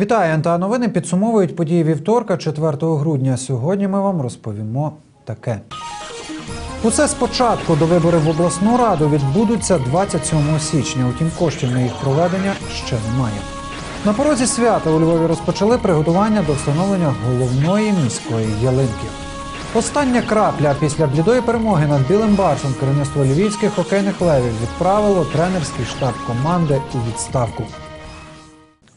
Вітаю, НТА новини підсумовують події вівторка, 4 грудня. Сьогодні ми вам розповімо таке. Усе спочатку до виборів в обласну раду відбудуться 27 січня. Утім, коштів на їх проведення ще немає. На порозі свята у Львові розпочали приготування до встановлення головної міської ялинки. Остання крапля після блідої перемоги над білим барсом керівництво львівських хокейних левів відправило тренерський штаб команди у відставку.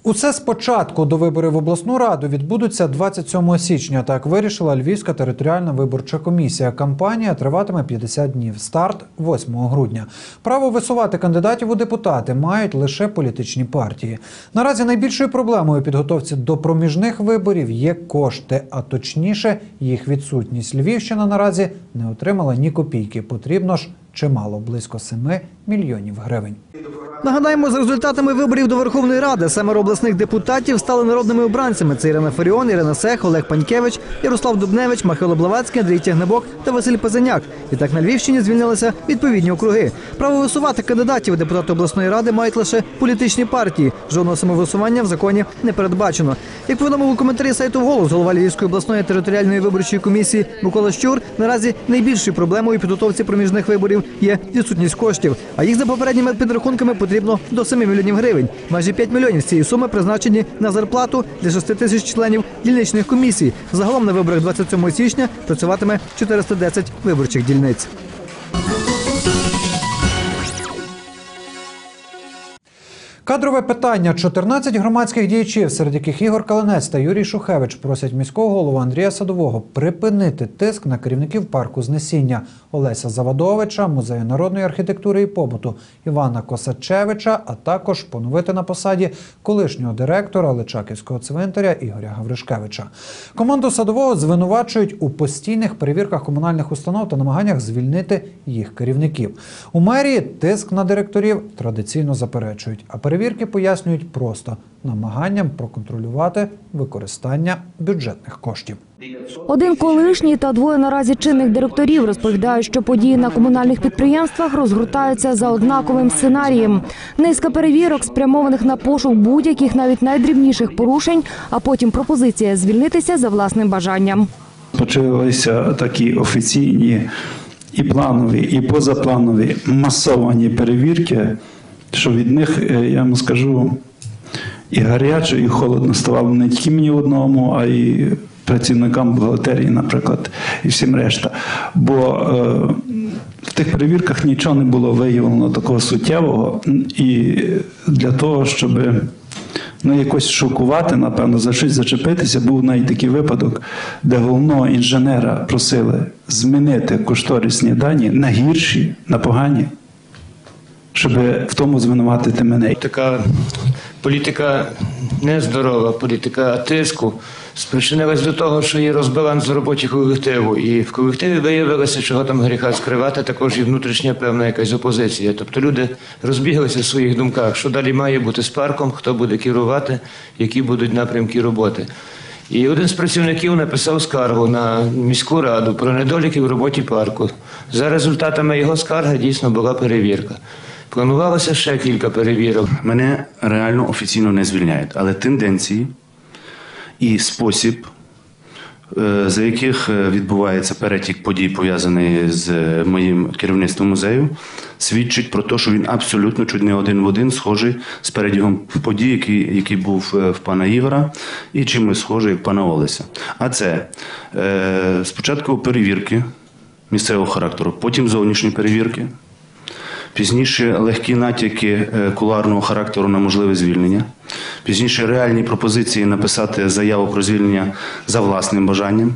Усе спочатку до виборів в обласну раду відбудуться 27 січня. Так вирішила Львівська територіальна виборча комісія. Кампанія триватиме 50 днів. Старт 8 грудня. Право висувати кандидатів у депутати мають лише політичні партії. Наразі найбільшою проблемою підготовці до проміжних виборів є кошти, а точніше їх відсутність. Львівщина наразі не отримала ні копійки. Потрібно ж чимало близько 7 мільйонів гривень. Нагадаємо, за результатами виборів до Верховної Ради семеро обласних депутатів стали народними обранцями. Це Ірина Фаріон, Ірина Сех, Олег Панькевич, Ярослав Дубневич, Михайло Блавацький, Андрій Тягнебок та Василь Пазаняк. Відтак на Львівщині звільнилися відповідні округи. Право висувати кандидатів депутати обласної ради мають лише політичні партії. Жодного самовисування в законі не передбачено. Як повідомив у коментарі сайту «Голос» голова Львівської обласної територіальної виборчої комісії Микола Щур, наразі найбільшою проблемою підготовці проміжних виборів є відсутність коштів. А їх за попередніми підрахунками потрібно до 7 мільйонів гривень. Майже 5 мільйонів з цієї суми призначені на зарплату для 6 тисяч членів дільничних комісій. Загалом на виборах 27 січня працюватиме 410 виборчих дільниць. Кадрове питання: 14 громадських діячів, серед яких Ігор Калинець та Юрій Шухевич просять міського голову Андрія Садового припинити тиск на керівників парку знесіння Олеся Завадовича, музею народної архітектури і побуту Івана Косачевича, а також поновити на посаді колишнього директора Личаківського цвинтаря Ігоря Гавришкевича. Команду садового звинувачують у постійних перевірках комунальних установ та намаганнях звільнити їх керівників. У мерії тиск на директорів традиційно заперечують, а перевірки пояснюють просто намаганням проконтролювати використання бюджетних коштів. Один колишній та двоє наразі чинних директорів розповідають, що події на комунальних підприємствах розгортаються за однаковим сценарієм. Низка перевірок, спрямованих на пошук будь-яких навіть найдрібніших порушень, а потім пропозиція звільнитися за власним бажанням. Почалися такі офіційні і планові, і позапланові масовані перевірки, що від них, е, я вам скажу, і гаряче, і холодно ставало не тільки мені одному, а й працівникам бухгалтерії, наприклад, і всім решта. Бо е, в тих перевірках нічого не було виявлено такого суттєвого, і для того, щоб ну, якось шокувати, напевно, за щось зачепитися, був навіть такий випадок, де головного інженера просили змінити кошторисні дані на гірші, на погані, щоб в тому звинуватити мене. Така політика нездорова, політика тиску спричинилась до того, що є розбаланс в роботі колективу. І в колективі виявилося, чого там гріха скривати, також і внутрішня певна якась опозиція. Тобто люди розбіглися в своїх думках, що далі має бути з парком, хто буде керувати, які будуть напрямки роботи. І один з працівників написав скаргу на міську раду про недоліки в роботі парку. За результатами його скарги дійсно була перевірка. Планувалося ще кілька перевірок. Мене реально офіційно не звільняють, але тенденції і спосіб, е, за яких е, відбувається перетік подій, пов'язаний з е, моїм керівництвом музею, свідчить про те, що він абсолютно чуть не один в один схожий з перебігом подій, який, який був в пана Ігора, і чимось схожий в пана Олеся. А це спочатку перевірки місцевого характеру, потім зовнішні перевірки. Пізніше легкі натяки е, куларного характеру на можливе звільнення. Пізніше реальні пропозиції написати заяву про звільнення за власним бажанням.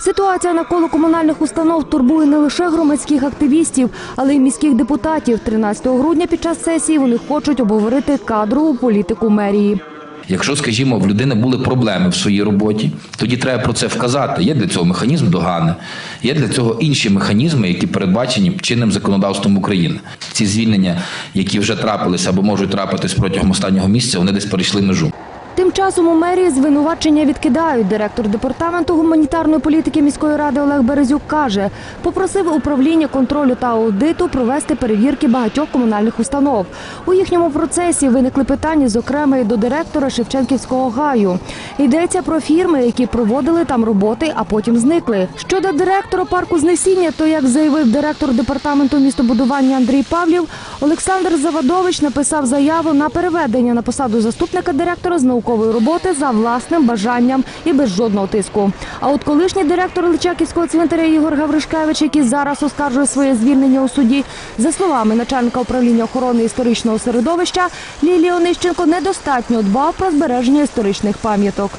Ситуація навколо комунальних установ турбує не лише громадських активістів, але й міських депутатів. 13 грудня під час сесії вони хочуть обговорити кадрову політику мерії. Якщо, скажімо, в людини були проблеми в своїй роботі, тоді треба про це вказати. Є для цього механізм догани, є для цього інші механізми, які передбачені чинним законодавством України. Ці звільнення, які вже трапилися або можуть трапитись протягом останнього місяця, вони десь перейшли межу. Тим часом у мерії звинувачення відкидають. Директор департаменту гуманітарної політики міської ради Олег Березюк каже, попросив управління контролю та аудиту провести перевірки багатьох комунальних установ. У їхньому процесі виникли питання, зокрема, і до директора Шевченківського гаю. Йдеться про фірми, які проводили там роботи, а потім зникли. Щодо директора парку знесіння, то як заявив директор департаменту містобудування Андрій Павлів, Олександр Завадович написав заяву на переведення на посаду заступника директора з наукової роботи за власним бажанням і без жодного тиску. А от колишній директор Личаківського цвинтаря Ігор Гавришкевич, який зараз оскаржує своє звільнення у суді, за словами начальника управління охорони історичного середовища Лілія Онищенко, недостатньо дбав про збереження історичних пам'яток.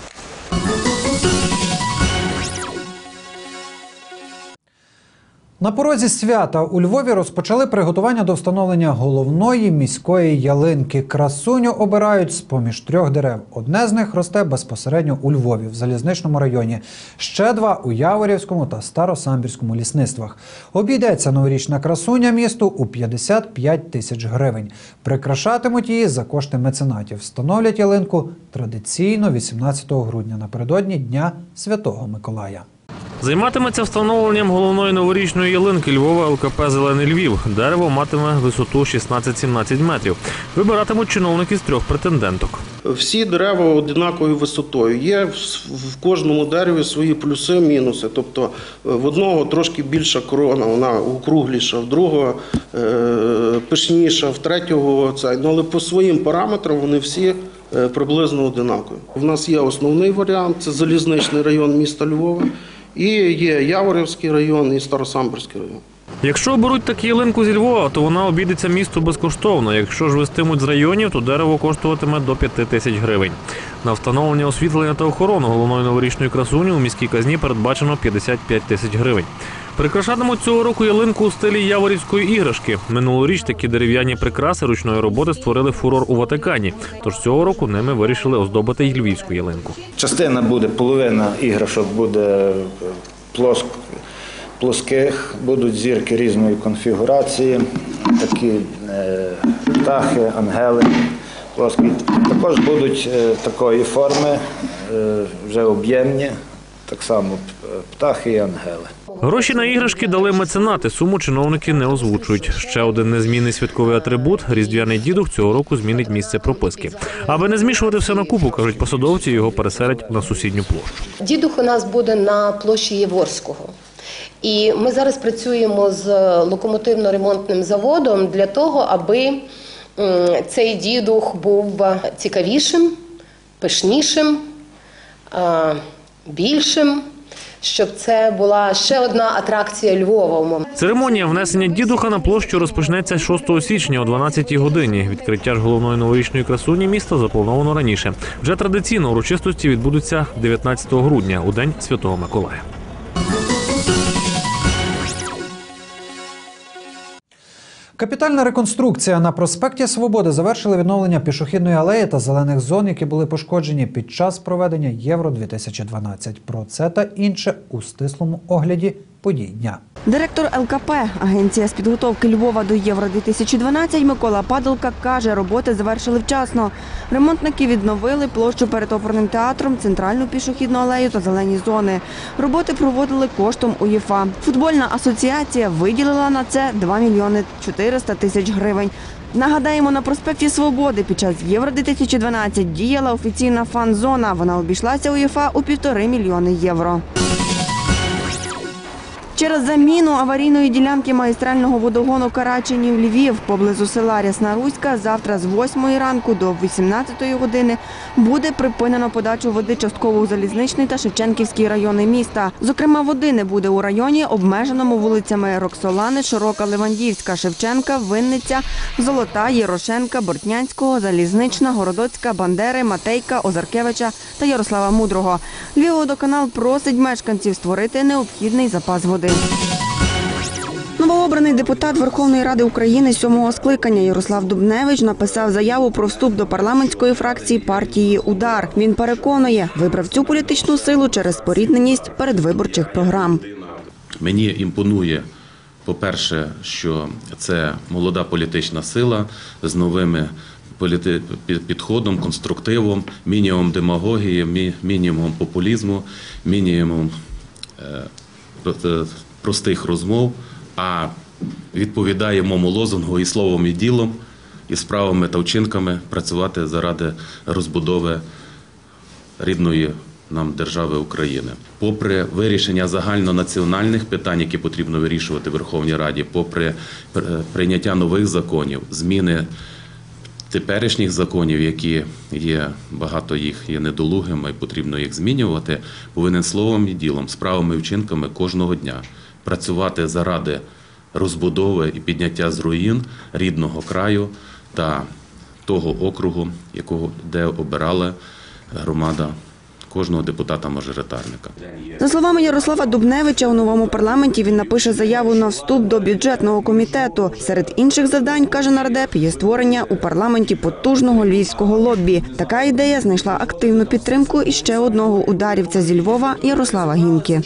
На порозі свята у Львові розпочали приготування до встановлення головної міської ялинки. Красуню обирають з поміж трьох дерев. Одне з них росте безпосередньо у Львові, в залізничному районі. Ще два у Яворівському та Старосамбірському лісництвах. Обійдеться новорічна красуня місту у 55 тисяч гривень. Прикрашатимуть її за кошти меценатів. Встановлять ялинку традиційно 18 грудня напередодні Дня Святого Миколая. Займатиметься встановленням головної новорічної ялинки Львова ЛКП Зелений Львів. Дерево матиме висоту 16-17 метрів. Вибиратимуть чиновники з трьох претенденток. Всі дерева однаковою висотою. Є в, кожному дереві свої плюси, мінуси. Тобто е, в одного трошки більша корона, вона округліша, в другого е, пишніша, в третього цей. Ну, але по своїм параметрам вони всі е, приблизно однакові. У нас є основний варіант це залізничний район міста Львова, і є Яворівський район і Старосамбірський район. Якщо оберуть таку ялинку зі Львова, то вона обійдеться місту безкоштовно. Якщо ж вестимуть з районів, то дерево коштуватиме до 5 тисяч гривень. На встановлення освітлення та охорону головної новорічної красуні у міській казні передбачено 55 тисяч гривень. Прикрашатимуть цього року ялинку у стилі яворівської іграшки. Минулоріч такі дерев'яні прикраси ручної роботи створили фурор у Ватикані. Тож цього року ними вирішили оздобити й львівську ялинку. Частина буде, половина іграшок буде плоск, плоских, будуть зірки різної конфігурації, такі е, птахи, ангели плоскі. Також будуть е, такої форми, е, вже об'ємні, так само птахи і ангели. Гроші на іграшки дали меценати. Суму чиновники не озвучують. Ще один незмінний святковий атрибут різдвяний дідух цього року змінить місце прописки. Аби не змішувати все на купу, кажуть посадовці, його переселять на сусідню площу. Дідух у нас буде на площі Єворського. І ми зараз працюємо з локомотивно-ремонтним заводом для того, аби цей дідух був цікавішим, пишнішим, більшим, щоб це була ще одна атракція Львова. Церемонія внесення дідуха на площу розпочнеться 6 січня о 12-й годині. Відкриття ж головної новорічної красуні міста заплановано раніше. Вже традиційно урочистості відбудуться 19 грудня у день Святого Миколая. Капітальна реконструкція на проспекті Свободи завершили відновлення пішохідної алеї та зелених зон, які були пошкоджені під час проведення Євро 2012 Про це та інше у стислому огляді подій. Директор ЛКП Агенція з підготовки Львова до Євро 2012 Микола Падалка каже, роботи завершили вчасно. Ремонтники відновили площу перед оперним театром, центральну пішохідну алею та зелені зони. Роботи проводили коштом УЄФА. Футбольна асоціація виділила на це 2 мільйони 400 тисяч гривень. Нагадаємо, на проспекті Свободи під час Євро 2012 діяла офіційна фан-зона. Вона обійшлася УЄФА у півтори мільйони євро. Через заміну аварійної ділянки магістрального водогону Караченів Львів поблизу села Рясна Руська завтра з 8 ранку до 18 години буде припинено подачу води частково у залізничний та Шевченківський райони міста. Зокрема, води не буде у районі, обмеженому вулицями Роксолани, Широка, Левандівська, Шевченка, Винниця, Золота, Єрошенка, Бортнянського, Залізнична, Городоцька, Бандери, Матейка, Озаркевича та Ярослава Мудрого. Львівводоканал просить мешканців створити необхідний запас води. Новообраний депутат Верховної Ради України сьомого скликання Ярослав Дубневич написав заяву про вступ до парламентської фракції партії Удар. Він переконує, вибрав цю політичну силу через спорідненість передвиборчих програм. Мені імпонує, по-перше, що це молода політична сила з новими підходом, конструктивом, мінімум демагогії, мінімум популізму, мінімум е, простих розмов, а відповідає моєму лозунгу і словом, і ділом, і справами та вчинками працювати заради розбудови рідної нам держави України. Попри вирішення загальнонаціональних питань, які потрібно вирішувати в Верховній Раді, попри е, прийняття нових законів, зміни теперішніх законів, які є багато їх є недолугими, і потрібно їх змінювати, повинен словом і ділом, справами і вчинками кожного дня працювати заради розбудови і підняття з руїн рідного краю та того округу, якого де обирала громада кожного депутата-мажоритарника. За словами Ярослава Дубневича, у новому парламенті він напише заяву на вступ до бюджетного комітету. Серед інших завдань, каже нардеп, є створення у парламенті потужного львівського лоббі. Така ідея знайшла активну підтримку і ще одного ударівця зі Львова Ярослава Гінки.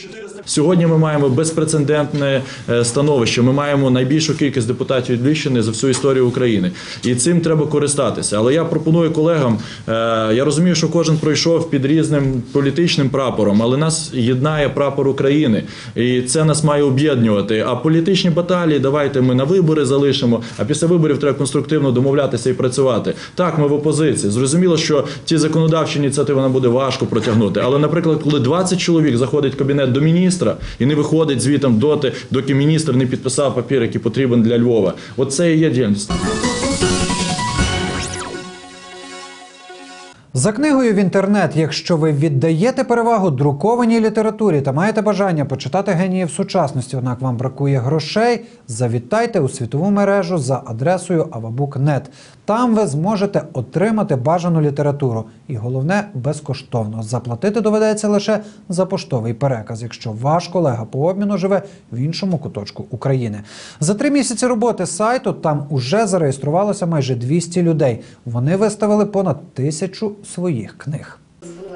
Сьогодні ми маємо безпрецедентне е, становище. Ми маємо найбільшу кількість депутатів від Львівщини за всю історію України, і цим треба користатися. Але я пропоную колегам. е, Я розумію, що кожен пройшов під різним політичним прапором, але нас єднає прапор України, і це нас має об'єднувати. А політичні баталії давайте ми на вибори залишимо. А після виборів треба конструктивно домовлятися і працювати. Так, ми в опозиції. Зрозуміло, що ті законодавчі ініціативи нам буде важко протягнути. Але, наприклад, коли 20 чоловік заходить в кабінет до міністра і не виходить звітом доти, доки міністр не підписав папір, який потрібен для Львова. Оце і є діяльність. За книгою в інтернет, якщо ви віддаєте перевагу друкованій літературі та маєте бажання почитати геніїв сучасності, однак вам бракує грошей, завітайте у світову мережу за адресою avabook.net. Там ви зможете отримати бажану літературу. І головне, безкоштовно. Заплатити доведеться лише за поштовий переказ, якщо ваш колега по обміну живе в іншому куточку України. За три місяці роботи сайту там уже зареєструвалося майже 200 людей. Вони виставили понад тисячу своїх книг.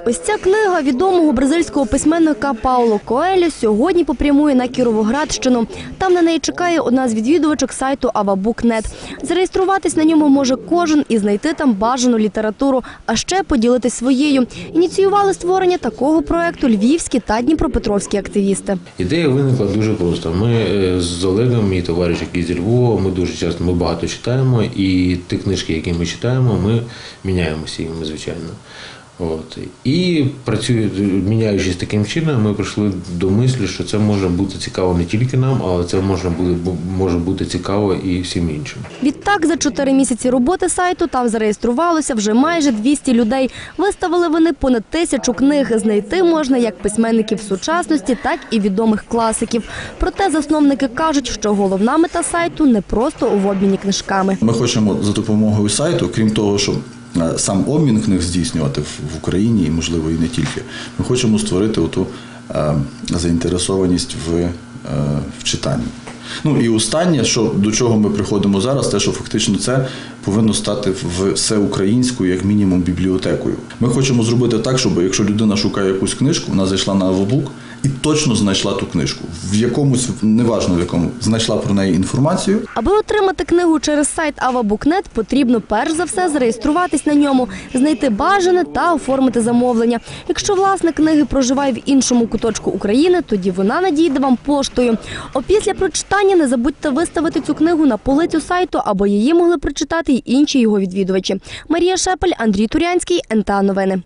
Ось ця книга відомого бразильського письменника Пауло Коелю сьогодні попрямує на Кіровоградщину. Там на неї чекає одна з відвідувачок сайту Avabook.net. Зареєструватись на ньому може кожен і знайти там бажану літературу, а ще поділитись своєю. Ініціювали створення такого проекту львівські та дніпропетровські активісти. Ідея виникла дуже просто. Ми е, з Олегом, мій товариш, який зі Львова, ми дуже часто ми багато читаємо, і ті книжки, які ми читаємо, ми міняємося їми, звичайно. От. І працюю, міняючись таким чином, ми прийшли до мислі, що це може бути цікаво не тільки нам, але це може бути, може бути цікаво і всім іншим. Відтак, за чотири місяці роботи сайту там зареєструвалося вже майже 200 людей. Виставили вони понад тисячу книг. Знайти можна як письменників сучасності, так і відомих класиків. Проте засновники кажуть, що головна мета сайту не просто у обміні книжками. Ми хочемо за допомогою сайту, крім того, щоб е, сам обмін книг здійснювати в Україні і, можливо, і не тільки. Ми хочемо створити оту е, заінтересованість в, е, в читанні. Ну і останнє, що до чого ми приходимо зараз, те, що фактично це повинно стати всеукраїнською, як мінімум, бібліотекою. Ми хочемо зробити так, щоб якщо людина шукає якусь книжку, вона зайшла на Авабук і точно знайшла ту книжку. В якомусь, неважно в якому, знайшла про неї інформацію, Аби отримати книгу через сайт Avabook.net, потрібно перш за все зареєструватись на ньому, знайти бажане та оформити замовлення. Якщо власник книги проживає в іншому куточку України, тоді вона надійде вам поштою. Опісля прочитання не забудьте виставити цю книгу на полицю сайту, аби її могли прочитати й інші його відвідувачі. Марія Шепель, Андрій Турянський, НТА Новини.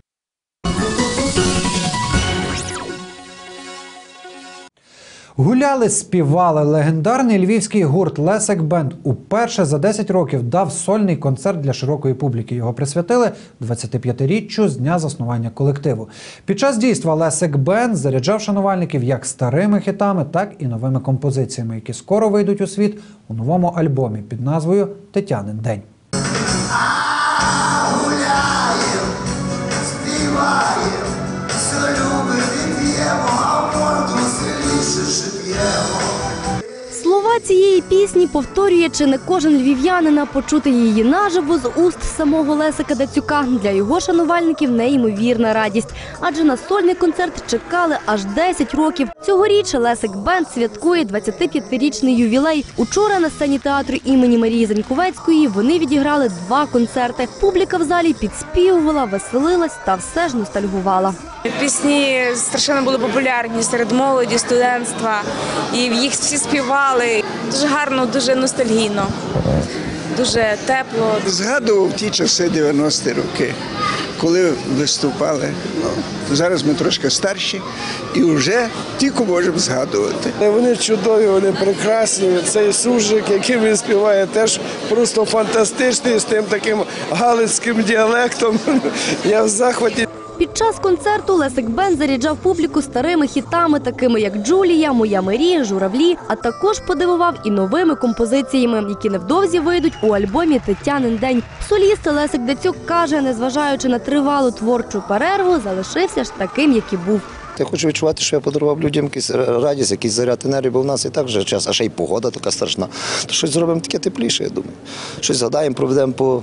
Гуляли, співали. Легендарний львівський гурт Лесек Бенд уперше за 10 років дав сольний концерт для широкої публіки. Його присвятили 25-річчю з дня заснування колективу. Під час дійства Лесек Бенд заряджав шанувальників як старими хітами, так і новими композиціями, які скоро вийдуть у світ у новому альбомі під назвою Тетянин день. Цієї пісні повторює чи не кожен львів'янин, а почути її наживо з уст самого Лесика Дацюка для його шанувальників неймовірна радість. Адже на сольний концерт чекали аж 10 років. Цьогоріч Лесик Бенд святкує 25-річний ювілей. Учора на сцені театру імені Марії Заньковецької вони відіграли два концерти. Публіка в залі підспівувала, веселилась та все ж ностальгувала. Пісні страшенно були популярні серед молоді, студентства, і їх всі співали. Дуже гарно, дуже ностальгійно, дуже тепло. Згадував ті часи 90-ті роки, коли виступали. Ну, зараз ми трошки старші і вже тільки можемо згадувати. Вони чудові, вони прекрасні. Цей сужик, який він співає, теж просто фантастичний з тим таким галицьким діалектом. Я в захваті. Під час концерту Лесик Бен заряджав публіку старими хітами, такими як Джулія, Моя Марія, Журавлі, а також подивував і новими композиціями, які невдовзі вийдуть у альбомі Тетянин день. Соліст Лесик Дацюк каже, незважаючи на тривалу творчу перерву, залишився ж таким, як і був. Я хочу відчувати, що я подарував людям якийсь радість, якийсь заряд енергії, бо в нас і так вже час, а ще й погода така страшна. То щось зробимо таке тепліше, я думаю. Щось згадаємо, проведемо по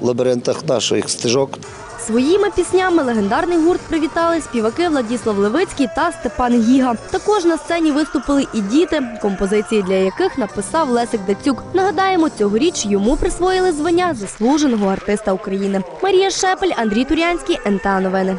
лабіринтах наших стежок. Своїми піснями легендарний гурт привітали співаки Владіслав Левицький та Степан Гіга. Також на сцені виступили і діти, композиції для яких написав Лесик Дацюк. Нагадаємо, цьогоріч йому присвоїли звання заслуженого артиста України. Марія Шепель, Андрій Турянський, НТА Новини.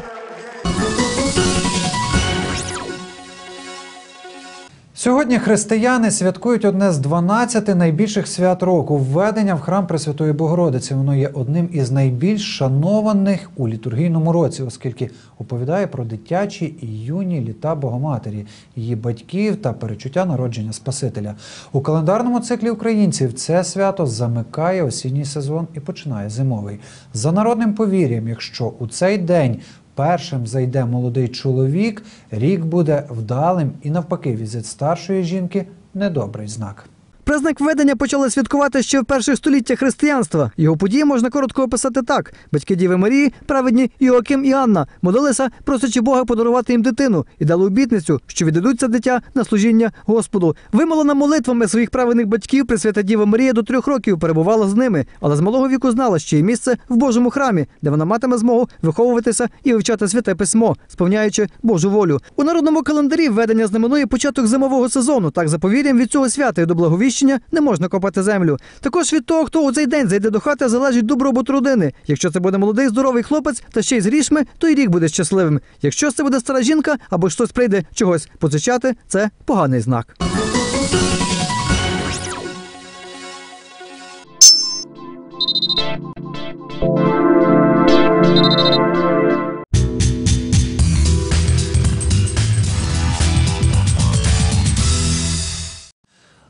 Сьогодні християни святкують одне з 12 найбільших свят року введення в храм Пресвятої Богородиці. Воно є одним із найбільш шанованих у літургійному році, оскільки оповідає про дитячі і юні літа Богоматері, її батьків та перечуття народження Спасителя. У календарному циклі українців це свято замикає осінній сезон і починає зимовий. За народним повір'ям, якщо у цей день першим зайде молодий чоловік, рік буде вдалим і навпаки, візит старшої жінки недобрий знак. Праздник введення почали святкувати ще в перших століттях християнства. Його події можна коротко описати так: батьки Діви Марії, праведні Іоаким і Анна, молилися, просячи Бога подарувати їм дитину, і дали обітницю, що віддадуть це дитя на служіння Господу. Вимолена молитвами своїх праведних батьків Пресвята Діва Марія до трьох років перебувала з ними, але з малого віку знала, що є місце в Божому храмі, де вона матиме змогу виховуватися і вивчати святе письмо, сповняючи Божу волю. У народному календарі введення знаменує початок зимового сезону. Так за повір'ям від цього свята і до благовіщення не можна копати землю. Також від того, хто у цей день зайде до хати, залежить добробут родини. Якщо це буде молодий здоровий хлопець та ще й з грішми, то й рік буде щасливим. Якщо це буде стара жінка або хтось прийде чогось позичати, це поганий знак.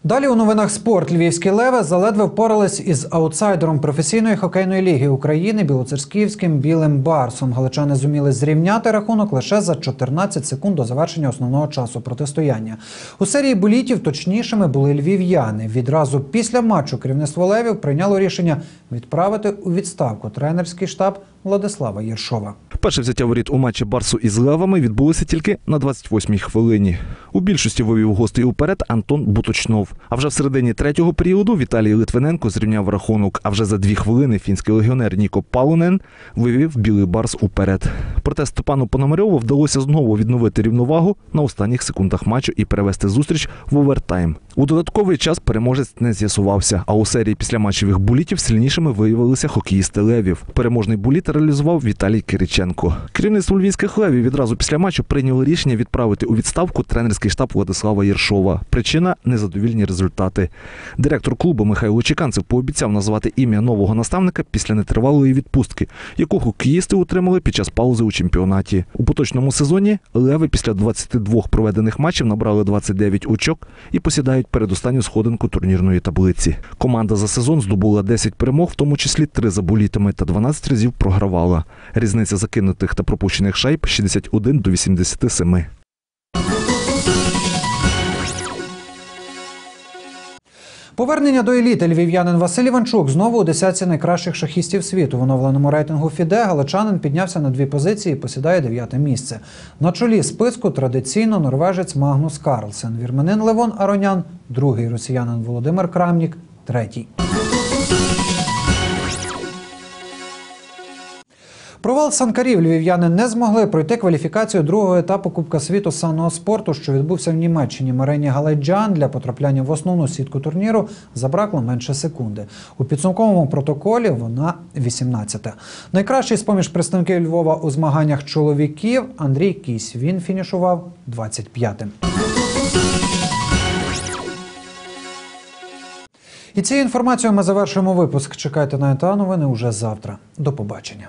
Далі у новинах спорт львівські леви заледве впорались із аутсайдером професійної хокейної ліги України білоцерківським білим барсом. Галичани зуміли зрівняти рахунок лише за 14 секунд до завершення основного часу протистояння. У серії болітів точнішими були львів'яни. Відразу після матчу керівництво левів прийняло рішення відправити у відставку тренерський штаб Владислава Єршова. Перше взяття воріт у матчі Барсу із левами відбулося тільки на 28-й хвилині. У більшості вивів гостей уперед Антон Буточнов. А вже в середині третього періоду Віталій Литвиненко зрівняв рахунок. А вже за дві хвилини фінський легіонер Ніко Палунен вивів білий барс уперед. Проте Степану Пономарьову вдалося знову відновити рівновагу на останніх секундах матчу і перевести зустріч в овертайм. У додатковий час переможець не з'ясувався. А у серії післяматчевих булітів сильнішими виявилися хокеїсти левів. Переможний буліт реалізував Віталій Кириченко. Керівництво львівських левів відразу після матчу прийняло рішення відправити у відставку тренерський штаб Владислава Єршова. Причина незадовільні результати. Директор клубу Михайло Чеканцев пообіцяв назвати ім'я нового наставника після нетривалої відпустки, яку хокеїсти отримали під час паузи у чемпіонаті. У поточному сезоні леви після 22 проведених матчів набрали 29 очок і посідають передостанню сходинку турнірної таблиці. Команда за сезон здобула 10 перемог, в тому числі 3 за булітами та 12 разів програвала. Різниця закинутих та пропущених шайб 61 до 87. Повернення до еліти львів'янин Василь Іванчук знову у десятці найкращих шахістів світу. В оновленому рейтингу ФІДЕ галичанин піднявся на дві позиції і посідає дев'яте місце. На чолі списку традиційно норвежець Магнус Карлсен, вірменин Левон Аронян, другий росіянин Володимир Крамнік, третій. Провал санкарів львів'яни не змогли пройти кваліфікацію другого етапу Кубка світу з санного спорту, що відбувся в Німеччині. Марині Галайджан для потрапляння в основну сітку турніру забракло менше секунди. У підсумковому протоколі вона 18-та. Найкращий з поміж представників Львова у змаганнях чоловіків Андрій Кісь. Він фінішував 25-тим. І цією інформацією ми завершуємо випуск. Чекайте на ЕТА новини уже завтра. До побачення.